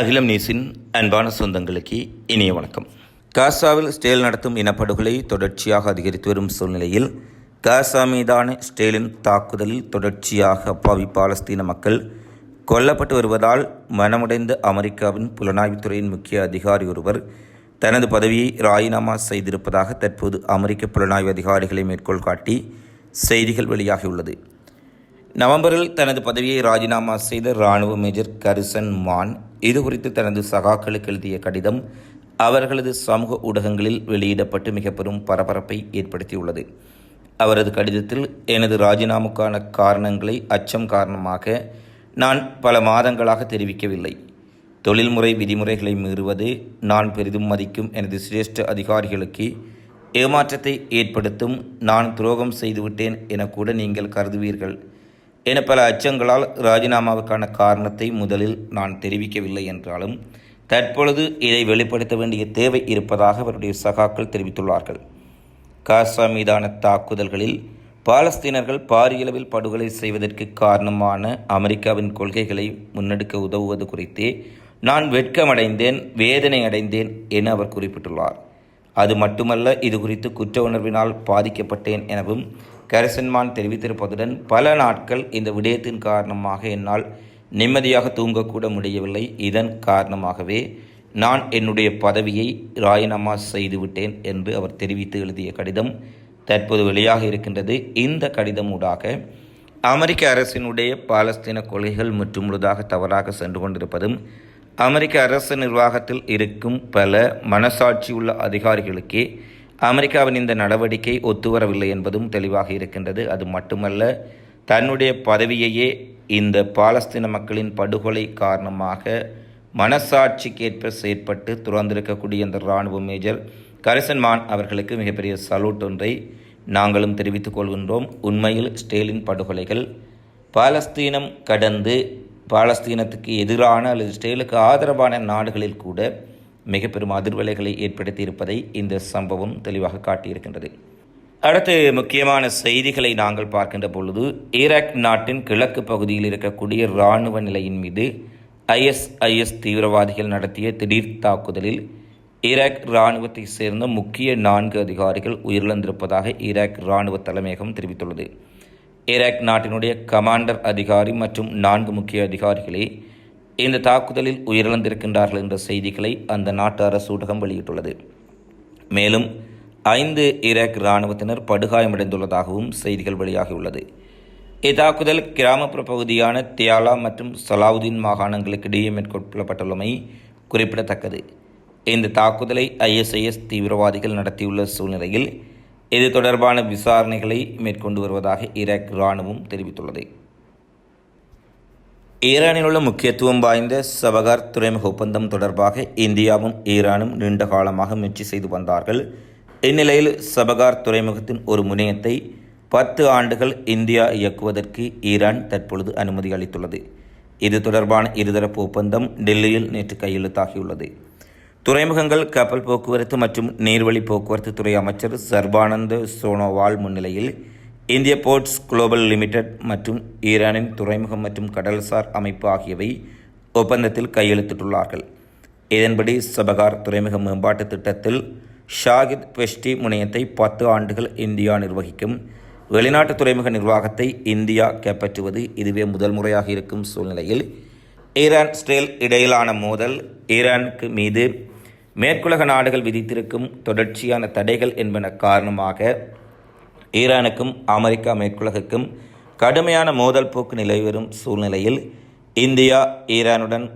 அகிலம் நீசின் அன்பான சொந்தங்களுக்கு இனிய வணக்கம். காசாவில் ஸ்டேல் நடத்தும் இனப்படுகொலை தொடர்ச்சியாக அதிகரித்து வரும் சூழ்நிலையில் காசா மீதான ஸ்டேலின் தாக்குதலில் தொடர்ச்சியாக அப்பாவி பாலஸ்தீன மக்கள் கொல்லப்பட்டு வருவதால் மனமுடைந்த அமெரிக்காவின் புலனாய்வுத்துறையின் முக்கிய அதிகாரி ஒருவர் தனது பதவியை ராஜினாமா செய்திருப்பதாக தற்போது அமெரிக்க புலனாய்வு அதிகாரிகளை மேற்கோள் காட்டி செய்திகள் வெளியாகியுள்ளது. நவம்பரில் தனது பதவியை ராஜினாமா செய்த இராணுவ மேஜர் கரிசன் மான் இது குறித்து தனது சகாக்களுக்கு எழுதிய கடிதம் அவர்களது சமூக ஊடகங்களில் வெளியிடப்பட்டு மிக பெரும் பரபரப்பை ஏற்படுத்தியுள்ளது. அவரது கடிதத்தில் எனது ராஜினாமுக்கான காரணங்களை அச்சம் காரணமாக நான் பல மாதங்களாக தெரிவிக்கவில்லை. தொழில்முறை விதிமுறைகளை மீறுவது நான் பெரிதும் மதிக்கும் எனது சிரேஷ்ட அதிகாரிகளுக்கு ஏமாற்றத்தை ஏற்படுத்தும் நான் துரோகம் செய்துவிட்டேன் என கூட நீங்கள் கருதுவீர்கள். என பல அச்சங்களால் ராஜினாமாவுக்கான காரணத்தை முதலில் நான் தெரிவிக்கவில்லை என்றாலும் தற்பொழுது இதை வெளிப்படுத்த வேண்டிய தேவை இருப்பதாக அவருடைய சகாக்கள் தெரிவித்துள்ளார்கள். காசா மீதான தாக்குதல்களில் பாலஸ்தீனர்கள் பாரியளவில் படுகொலை செய்வதற்கு காரணமான அமெரிக்காவின் கொள்கைகளை முன்னெடுக்க உதவுவது குறித்தே நான் வெட்கமடைந்தேன் வேதனை அடைந்தேன் என அவர் குறிப்பிட்டுள்ளார். அது மட்டுமல்ல இது குறித்து குற்ற உணர்வினால் பாதிக்கப்பட்டேன் எனவும் கரிசன்மான் தெரிவித்திருப்பதுடன் பல நாட்கள் இந்த விடயத்தின் காரணமாக என்னால் நிம்மதியாக தூங்கக்கூட முடியவில்லை. இதன் காரணமாகவே நான் என்னுடைய பதவியை ராஜினாமா செய்துவிட்டேன் என்று அவர் தெரிவித்து எழுதிய கடிதம் தற்போது வெளியாக இருக்கின்றது. இந்த கடிதம் ஊடாக அமெரிக்க அரசினுடைய பாலஸ்தீன கொள்கைகள் முற்றுமுழுதாக தவறாக சென்று கொண்டிருப்பதும் அமெரிக்க அரசு நிர்வாகத்தில் இருக்கும் பல மனசாட்சி உள்ள அதிகாரிகளுக்கே அமெரிக்காவின் இந்த நடவடிக்கை ஒத்துவரவில்லை என்பதும் தெளிவாக இருக்கின்றது. அது மட்டுமல்ல தன்னுடைய பதவியையே இந்த பாலஸ்தீன மக்களின் படுகொலை காரணமாக மனசாட்சிக்கேற்ப செயற்பட்டு துறந்திருக்கக்கூடிய இந்த இராணுவ மேஜர் கரிசன் மான் அவர்களுக்கு மிகப்பெரிய சலூட் ஒன்றை நாங்களும் தெரிவித்துக் கொள்கின்றோம். உண்மையில் ஸ்டேலின் படுகொலைகள் பாலஸ்தீனம் கடந்து பாலஸ்தீனத்துக்கு எதிரான அல்லது ஸ்டேலுக்கு ஆதரவான நாடுகளில் கூட மிக பெரும் அதிர்வலைகளை ஏற்படுத்தி இருப்பதை இந்த சம்பவம் தெளிவாக காட்டியிருக்கின்றது. அடுத்து முக்கியமான செய்திகளை நாங்கள் பார்க்கின்ற பொழுது ஈராக் நாட்டின் கிழக்கு பகுதியில் இருக்கக்கூடிய இராணுவ நிலையின் மீது ஐஎஸ்ஐஎஸ் தீவிரவாதிகள் நடத்திய திடீர் தாக்குதலில் ஈராக் இராணுவத்தை சேர்ந்த முக்கிய நான்கு அதிகாரிகள் உயிரிழந்திருப்பதாக ஈராக் இராணுவ தலைமையகம் தெரிவித்துள்ளது. ஈராக் நாட்டினுடைய கமாண்டர் அதிகாரி மற்றும் நான்கு முக்கிய அதிகாரிகளே இந்த தாக்குதலில் உயிரிழந்திருக்கின்றார்கள் என்ற செய்திகளை அந்த நாட்டு அரசு ஊடகம் வெளியிட்டுள்ளது. மேலும் ஐந்து ஈராக் இராணுவத்தினர் படுகாயமடைந்துள்ளதாகவும் செய்திகள் வெளியாகியுள்ளது. இத்தாக்குதல் கிராமப்புற பகுதியான தியாலா மற்றும் சலாவுதீன் மாகாணங்களுக்கு இடையே மேற்கொள்ளப்பட்டுள்ளமை குறிப்பிடத்தக்கது. இந்த தாக்குதலை ஐஎஸ்ஐஎஸ் தீவிரவாதிகள் நடத்தியுள்ள சூழ்நிலையில் இது தொடர்பான விசாரணைகளை மேற்கொண்டு வருவதாக ஈராக் இராணுவம் தெரிவித்துள்ளது. ஈரானில் உள்ள முக்கியத்துவம் வாய்ந்த சபகார் துறைமுக ஒப்பந்தம் தொடர்பாக இந்தியாவும் ஈரானும் நீண்ட காலமாக முயற்சி செய்து வந்தார்கள். இந்நிலையில் சபகார் துறைமுகத்தின் ஒரு முனையத்தை பத்து ஆண்டுகள் இந்தியா இயக்குவதற்கு ஈரான் தற்பொழுது அனுமதி அளித்துள்ளது. இது தொடர்பான இருதரப்பு ஒப்பந்தம் டெல்லியில் நேற்று கையெழுத்தாகியுள்ளது. துறைமுகங்கள் கப்பல் போக்குவரத்து மற்றும் நீர்வழி போக்குவரத்து துறை அமைச்சர் சர்பானந்த சோனோவால் முன்னிலையில் இந்திய போர்ட்ஸ் குளோபல் லிமிடெட் மற்றும் ஈரானின் துறைமுகம் மற்றும் கடல்சார் அமைப்பு ஆகியவை ஒப்பந்தத்தில் கையெழுத்திட்டுள்ளார்கள். இதன்படி சபகார் துறைமுக மேம்பாட்டு திட்டத்தில் ஷாகித் பெஷ்டி முனையத்தை பத்து ஆண்டுகள் இந்தியா நிர்வகிக்கும். வெளிநாட்டு துறைமுக நிர்வாகத்தை இந்தியா கைப்பற்றுவது இதுவே முதல் முறையாக இருக்கும் சூழ்நிலையில் ஈரான் ஸ்டேல் இடையிலான மோதல் ஈரானுக்கு மீது மேற்குலக நாடுகள் விதித்திருக்கும் தொடர்ச்சியான தடைகள் என்பன காரணமாக ஈரானுக்கும் அமெரிக்கா மேற்குலகுக்கும் கடுமையான மோதல் போக்கு நிலவி வரும் சூழ்நிலையில் இந்தியா ஈரானுடன்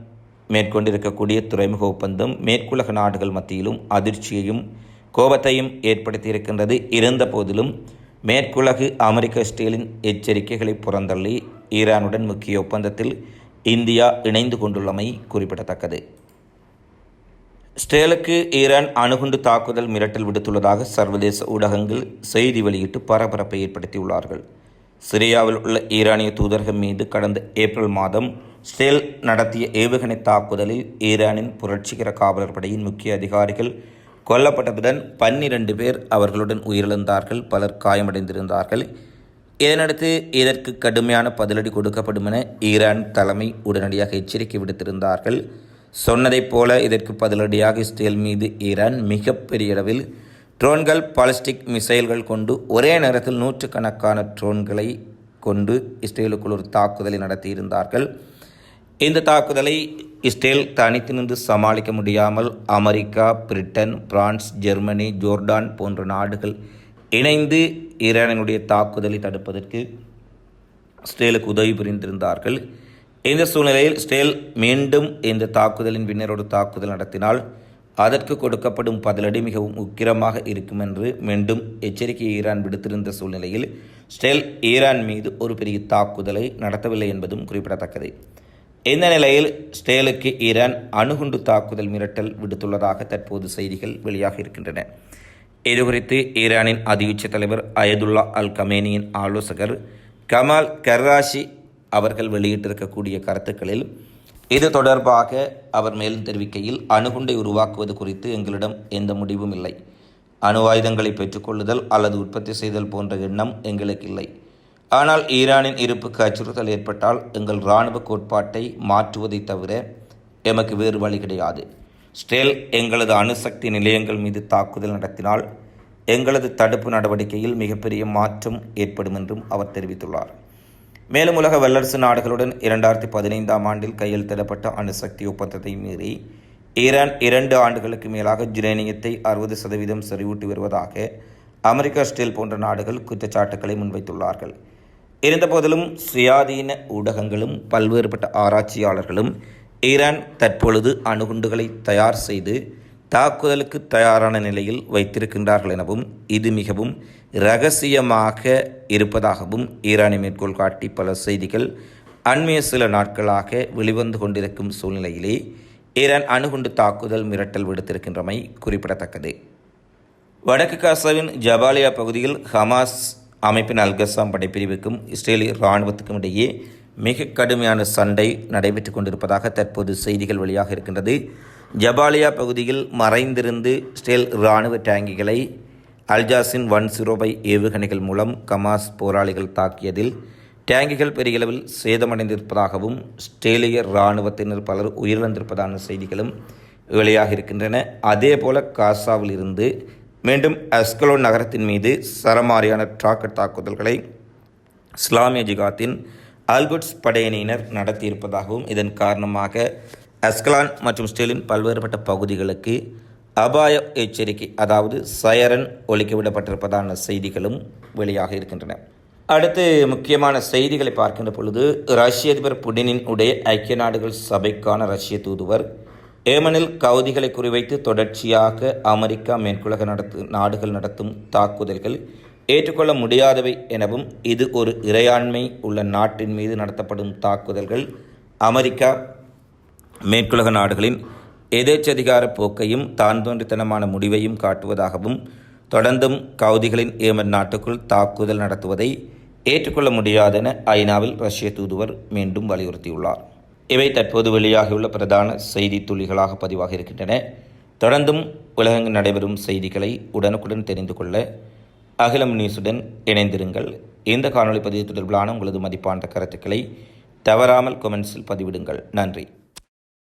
மேற்கொண்டிருக்கக்கூடிய துறைமுக ஒப்பந்தம் மேற்குலக நாடுகள் மத்தியிலும் அதிர்ச்சியையும் கோபத்தையும் ஏற்படுத்தியிருக்கின்றது. இருந்த போதிலும் மேற்குலகு அமெரிக்க ஸ்டீலின் எச்சரிக்கைகளை புறந்தள்ளி ஈரானுடன் முக்கிய ஒப்பந்தத்தில் இந்தியா இணைந்து கொண்டுள்ளமை குறிப்பிடத்தக்கது. ஸ்டேலுக்கு ஈரான் அணுகுண்டு தாக்குதல் மிரட்டல் விடுத்துள்ளதாக சர்வதேச ஊடகங்கள் செய்தி வெளியிட்டு பரபரப்பை ஏற்படுத்தியுள்ளார்கள். சிரியாவில் உள்ள ஈரானிய தூதரகம் மீது கடந்த ஏப்ரல் மாதம் ஸ்டேல் நடத்திய ஏவுகணை தாக்குதலில் ஈரானின் புரட்சிகர காவலர் படையின் முக்கிய அதிகாரிகள் கொல்லப்பட்டதுடன் பன்னிரண்டு பேர் அவர்களுடன் உயிரிழந்தார்கள் பலர் காயமடைந்திருந்தார்கள். இதனடுத்து இதற்கு கடுமையான பதிலடி கொடுக்கப்படும் என ஈரான் தலைமை உடனடியாக எச்சரிக்கை விடுத்திருந்தார்கள். சொன்னதைப் போல இதற்கு பதிலடியாக இஸ்ரேல் மீது ஈரான் மிகப்பெரிய அளவில் ட்ரோன்கள் பாலிஸ்டிக் மிசைல்கள் கொண்டு ஒரே நேரத்தில் நூற்றுக்கணக்கான ட்ரோன்களை கொண்டு இஸ்ரேலுக்குள் ஒரு தாக்குதலை நடத்தியிருந்தார்கள். இந்த தாக்குதலை இஸ்ரேல் தனித்து நின்று சமாளிக்க முடியாமல் America Britain France Germany Jordan போன்ற நாடுகள் இணைந்து ஈரானினுடைய தாக்குதலை தடுப்பதற்கு இஸ்ரேலுக்கு உதவி புரிந்திருந்தார்கள். இந்த சூழ்நிலையில் ஸ்டேல் மீண்டும் இந்த தாக்குதலின் பின்னரோடு தாக்குதல் நடத்தினால் அதற்கு கொடுக்கப்படும் பதிலடி மிகவும் உக்கிரமாக இருக்கும் என்று மீண்டும் எச்சரிக்கை ஈரான் விடுத்திருந்த சூழ்நிலையில் ஸ்டேல் ஈரான் மீது ஒரு பெரிய தாக்குதலை நடத்தவில்லை என்பதும் குறிப்பிடத்தக்கது. இந்த நிலையில் ஸ்டேலுக்கு ஈரான் அணுகுண்டு தாக்குதல் மிரட்டல் விடுத்துள்ளதாக தற்போது செய்திகள் வெளியாக இருக்கின்றன. இதுகுறித்து ஈரானின் அதியுச்ச தலைவர் அயதுல்லா அல் கமேனியின் ஆலோசகர் கமால் கர்ராஷி அவர்கள் வெளியிட்டிருக்கக்கூடிய கருத்துக்களில் இது தொடர்பாக அவர் மேலும் தெரிவிக்கையில் அணுகுண்டை உருவாக்குவது குறித்து எங்களிடம் எந்த முடிவும் இல்லை. அணு ஆயுதங்களை பெற்றுக்கொள்ளுதல் அல்லது உற்பத்தி செய்தல் போன்ற எண்ணம் எங்களுக்கு இல்லை. ஆனால் ஈரானின் இருப்புக்கு அச்சுறுத்தல் ஏற்பட்டால் எங்கள் இராணுவ கோட்பாட்டை மாற்றுவதை தவிர எமக்கு வேறு வழி கிடையாது. ஸ்டேல் எங்களது அணுசக்தி நிலையங்கள் மீது தாக்குதல் நடத்தினால் எங்களது தடுப்பு நடவடிக்கையில் மிகப்பெரிய மாற்றம் ஏற்படும் என்றும் அவர் தெரிவித்துள்ளார். மேலும் உலக வல்லரசு நாடுகளுடன் இரண்டாயிரத்தி பதினைந்தாம் ஆண்டில் கையெழுத்திடப்பட்ட அணுசக்தி ஒப்பந்தத்தை மீறி ஈரான் இரண்டு ஆண்டுகளுக்கு மேலாக ஜுரேனியத்தை அறுபது சதவீதம் செறிவூட்டி வருவதாக அமெரிக்கா ஸ்டீல் போன்ற நாடுகள் குற்றச்சாட்டுக்களை முன்வைத்துள்ளார்கள். இருந்தபோதிலும் சுயாதீன ஊடகங்களும் பல்வேறுபட்ட ஆராய்ச்சியாளர்களும் ஈரான் தற்பொழுது அணுகுண்டுகளை தயார் செய்து தாக்குதலுக்கு தயாரான நிலையில் வைத்திருக்கின்றார்கள் எனவும் இது மிகவும் இரகசியமாக இருப்பதாகவும் ஈரானை மேற்கோள் காட்டி பல செய்திகள் அண்மைய சில நாட்களாக வெளிவந்து கொண்டிருக்கும் சூழ்நிலையிலே ஈரான் அணுகுண்டு தாக்குதல் மிரட்டல் விடுத்திருக்கின்றமை குறிப்பிடத்தக்கது. வடக்கு காசாவின் ஜபாலியா பகுதியில் ஹமாஸ் அமைப்பின் அல்கசாம் படைப்பிரிவுக்கும் இஸ்ரேலிய இராணுவத்துக்கும் இடையே மிக கடுமையான சண்டை நடைபெற்று கொண்டிருப்பதாக தற்போது செய்திகள் வெளியாக இருக்கின்றது. ஜபாலியா பகுதியில் மறைந்திருந்து இஸ்ரேல் இராணுவ டேங்கிகளை அல்ஜாஸின் ஒன் சிரோபை ஏவுகணைகள் மூலம் கமாஸ் போராளிகள் தாக்கியதில் டேங்கிகள் பெரிய அளவில் சேதமடைந்திருப்பதாகவும் ஸ்ட்ரேலிய இராணுவத்தினர் பலர் உயிரிழந்திருப்பதான செய்திகளும் வெளியாக இருக்கின்றன. அதே போல காசாவில் இருந்து மீண்டும் அஸ்கலோ நகரத்தின் மீது சரமாரியான ட்ராக்கெட் தாக்குதல்களை இஸ்லாமிய ஜிகாத்தின் அல்குட்ஸ் படையணியினர் நடத்தியிருப்பதாகவும் இதன் காரணமாக அஸ்கலான் மற்றும் ஸ்டேலின் பல்வேறுபட்ட பகுதிகளுக்கு அபாய எச்சரிக்கை அதாவது சயரன் ஒழிக்கவிடப்பட்டிருப்பதான செய்திகளும் வெளியாக இருக்கின்றன. அடுத்து முக்கியமான செய்திகளை பார்க்கின்ற பொழுது ரஷ்ய அதிபர் புடினின் உடைய ஐக்கிய நாடுகள் சபைக்கான ரஷ்ய தூதுவர் ஏமனில் கவுதிகளை குறிவைத்து தொடர்ச்சியாக அமெரிக்கா மேற்குலக நடத்து நாடுகள் நடத்தும் தாக்குதல்கள் ஏற்றுக்கொள்ள முடியாதவை எனவும் இது ஒரு இறையாண்மை உள்ள நாட்டின் மீது நடத்தப்படும் தாக்குதல்கள் அமெரிக்கா மேற்குலக நாடுகளின் எதேச்சதிகார போக்கையும் தான் தோன்றித்தனமான முடிவையும் காட்டுவதாகவும் தொடர்ந்தும் கவுதிகளின் ஏமன் நாட்டுக்குள் தாக்குதல் நடத்துவதை ஏற்றுக்கொள்ள முடியாதென ஐநாவில் ரஷ்ய தூதுவர் மீண்டும் வலியுறுத்தியுள்ளார். இவை தற்போது வெளியாகியுள்ள பிரதான செய்தி துளிகளாக பதிவாக இருக்கின்றன. தொடர்ந்தும் உலகங்கள் நடைபெறும் செய்திகளை உடனுக்குடன் தெரிந்து கொள்ள அகிலம் நியூஸுடன் இணைந்திருங்கள். இந்த காணொலி பதிவு தொடர்பிலான உங்களது மதிப்பான கருத்துக்களை தவறாமல் கொமெண்ட்ஸில் பதிவிடுங்கள். நன்றி.